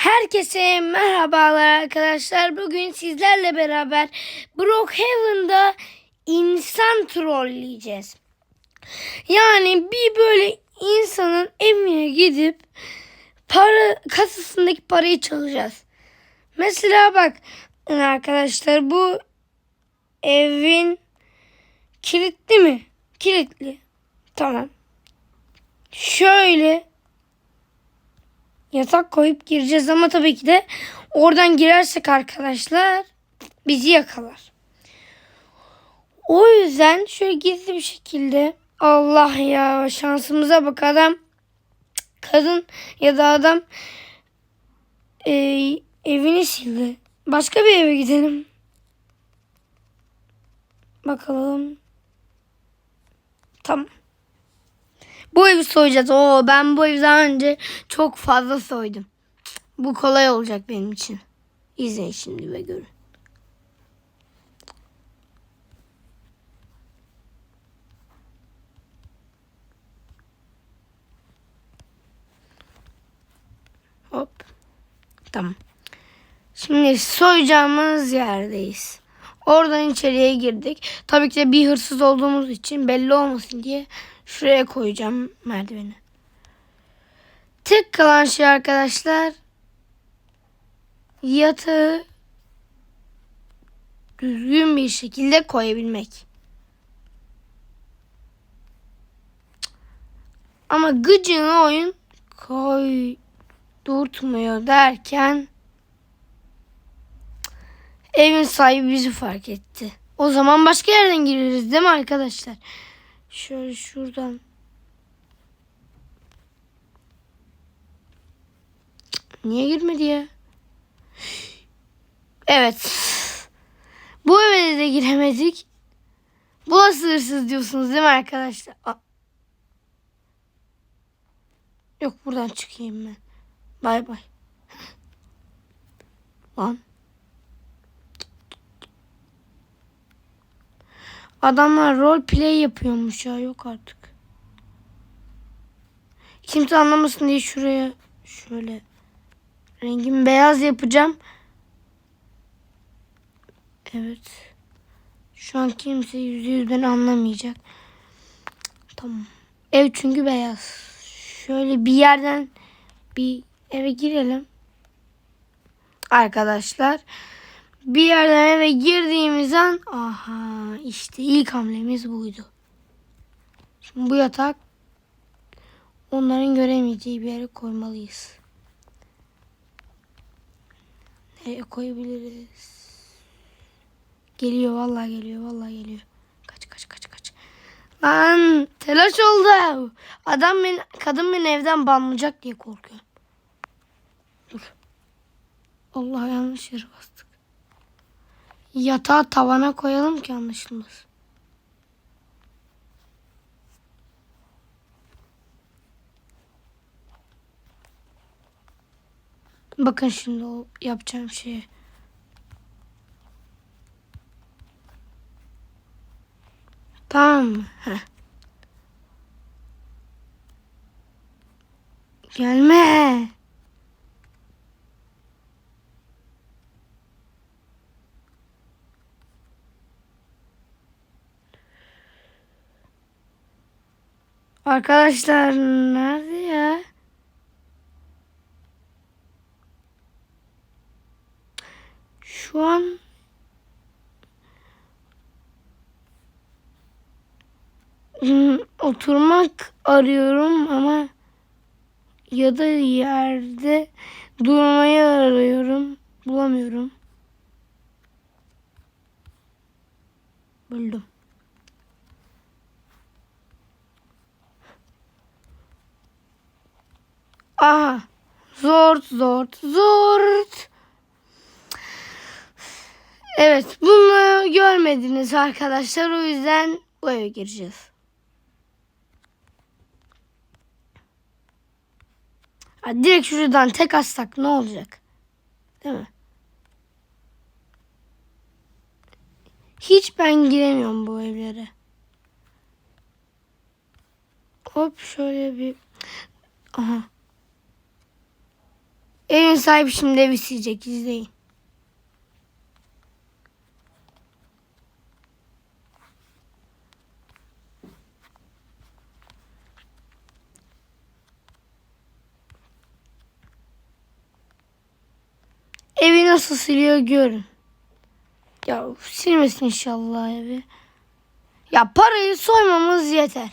Herkese merhabalar arkadaşlar. Bugün sizlerle beraber Brookhaven'da insan trolleyeceğiz. Yani bir böyle insanın evine gidip para kasasındaki parayı çalacağız. Mesela bak arkadaşlar bu evin kilitli mi? Kilitli. Tamam. Şöyle yatak koyup gireceğiz ama tabii ki de oradan girersek arkadaşlar bizi yakalar. O yüzden şöyle gizli bir şekilde Allah ya şansımıza bak adam kadın ya da adam e, evini sildi. Başka bir eve gidelim. Bakalım. Tamam. Bu evi soyacağız. Oo ben bu evi daha önce çok fazla soydum. Bu kolay olacak benim için. İzleyin şimdi ve görün. Hop. Tamam. Şimdi soyacağımız yerdeyiz. Oradan içeriye girdik. Tabii ki de bir hırsız olduğumuz için belli olmasın diye şuraya koyacağım merdiveni. Tek kalan şey arkadaşlar yatağı düzgün bir şekilde koyabilmek. Ama gıcığını oyun koydurtmuyor derken evin sahibi bizi fark etti. O zaman başka yerden gireriz değil mi arkadaşlar? Şöyle şuradan. Niye girmedi ya? Evet. Bu eve de giremedik. Bu nasıl hırsız diyorsunuz değil mi arkadaşlar? Aa. Yok buradan çıkayım ben. Bay bay. Lan. Adamlar rol play yapıyormuş ya yok artık. Kimse anlamasın diye şuraya şöyle rengimi beyaz yapacağım. Evet. Şu an kimse yüzde yüzden anlamayacak. Tamam. Ev çünkü beyaz. Şöyle bir yerden bir eve girelim. Arkadaşlar. Bir yerden eve girdiğimiz an aha işte ilk hamlemiz buydu. Şimdi bu yatak onların göremeyeceği bir yere koymalıyız. Nereye koyabiliriz? Geliyor vallahi geliyor vallahi geliyor. Kaç kaç kaç kaç. Lan telaş oldu. Adam beni kadın beni evden banlayacak diye korkuyorum. Dur. Allah yanlış yere bastık. Yatağı tavana koyalım ki anlaşılmaz. Bakın şimdi o yapacağım şeye. Tamam mı? Gelme. Arkadaşlar nerede ya? Şu an oturmak arıyorum ama ya da yerde durmayı arıyorum. Bulamıyorum. Buldum. Aha. Zort zort zort. Evet bunu görmediniz arkadaşlar. O yüzden bu eve gireceğiz. Ha, direkt şuradan tek atsak ne olacak? Değil mi? Hiç ben giremiyorum bu evlere. Hop şöyle bir... Aha. Evin sahibi şimdi evi silecek izleyin. Evi nasıl siliyor görün. Ya silmesin inşallah evi. Ya parayı soymamız yeter.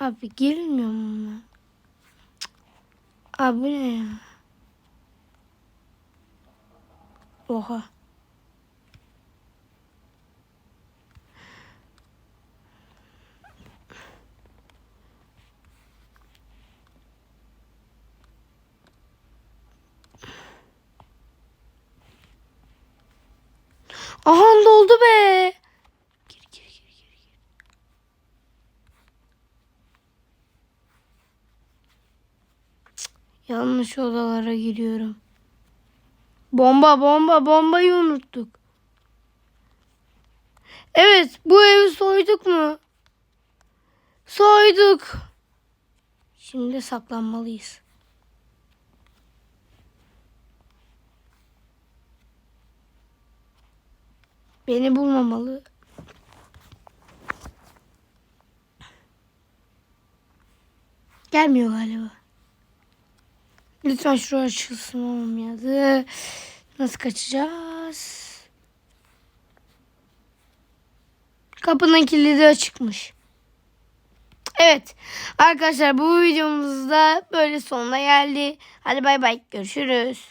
Abi gelmiyor mu? Lan? Cık. Abi bu ne ya? Oha. Yanlış odalara giriyorum. Bomba bomba bombayı unuttuk. Evet bu evi soyduk mu? Soyduk. Şimdi saklanmalıyız. Beni bulmamalı. Gelmiyor galiba. Lütfen şuraya açılsın olmadı. Nasıl kaçacağız? Kapının kilidi açıkmış. Evet. Arkadaşlar bu videomuzda böyle sonuna geldi. Hadi bay bay. Görüşürüz.